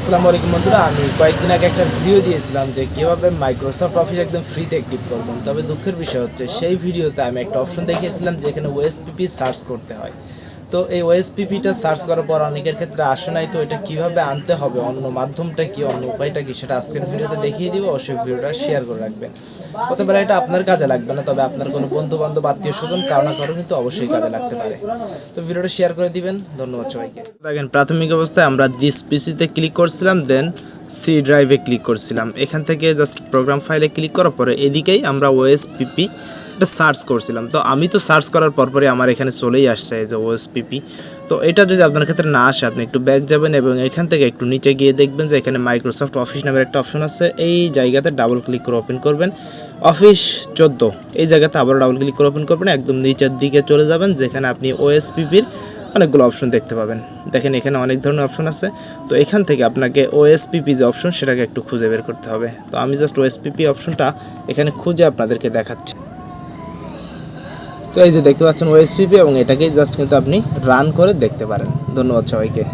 আসসালামু আলাইকুম বন্ধুরা, আমি কয়েকদিন আগে একটা ভিডিও দিয়েছিলাম যে কীভাবে মাইক্রোসফট অফিস একদম ফ্রিতে অ্যাক্টিভ করবেন। তবে দুঃখের বিষয় হচ্ছে, সেই ভিডিওতে আমি একটা অপশন দেখিয়েছিলাম যেখানে ওএসপিপি সার্চ করতে হয়। তো এই ওএসপিপিটা সার্চ করার পর অনেকের ক্ষেত্রে আসে নাই, তো এটা কীভাবে আনতে হবে? অন্য মাধ্যমটা কি, অন্য উপায়টা কি, সেটা আজকের ভিডিওতে দেখিয়ে দিব, অবশ্যই ভিডিওটা শেয়ার করে রাখবেন। হতে পারে এটা আপনার কাজে লাগবে না, তবে আপনার কোনো বন্ধু বান্ধব আত্মীয় স্বজন কারও কারও কিন্তু অবশ্যই কাজে লাগতে পারে। তো ভিডিওটা শেয়ার করে দিবেন, ধন্যবাদ সবাইকে। দেখেন, প্রাথমিক অবস্থায় আমরা দিস পিসিতে ক্লিক করছিলাম দেন সি ড্রাইভে ক্লিক করছিলাম। এখান থেকে জাস্ট প্রোগ্রাম ফাইলে ক্লিক করার পরে এদিকেই আমরা ওএসপিপি এটা সার্চ করছিলাম। তো আমি তো সার্চ করার পরপরই আমার এখানে চলেই আসছে এই যে ওএসপিপি তো এটা যদি আপনার ক্ষেত্রে না আসে, আপনি একটু ব্যাক যাবেন এবং এখান থেকে একটু নিচে গিয়ে দেখবেন যে এখানে মাইক্রোসফট অফিস নামের একটা অপশন আছে। এই জায়গাতে ডাবল ক্লিক করে ওপেন করবেন। অফিস চোদ্দ, এই জায়গাতে আবার ডাবল ক্লিক করে ওপেন করবেন। একদম নিচের দিকে চলে যাবেন, যেখানে আপনি ওএসপিপির অনেকগুলো অপশন দেখতে পাবেন। দেখেন এখানে অনেক ধরনের অপশন আছে। তো এখান থেকে আপনাকে ওএসপিপি যে অপশন সেটাকে একটু খুঁজে বের করতে হবে। তো আমি জাস্ট ওএসপিপি অপশনটা এখানে খুঁজে আপনাদেরকে দেখাচ্ছি। তো এই যে দেখতে পাচ্ছেন ওএসপিপি এবং এটাকেই জাস্ট কিন্তু আপনি রান করে দেখতে পারেন। ধন্যবাদ সবাইকে।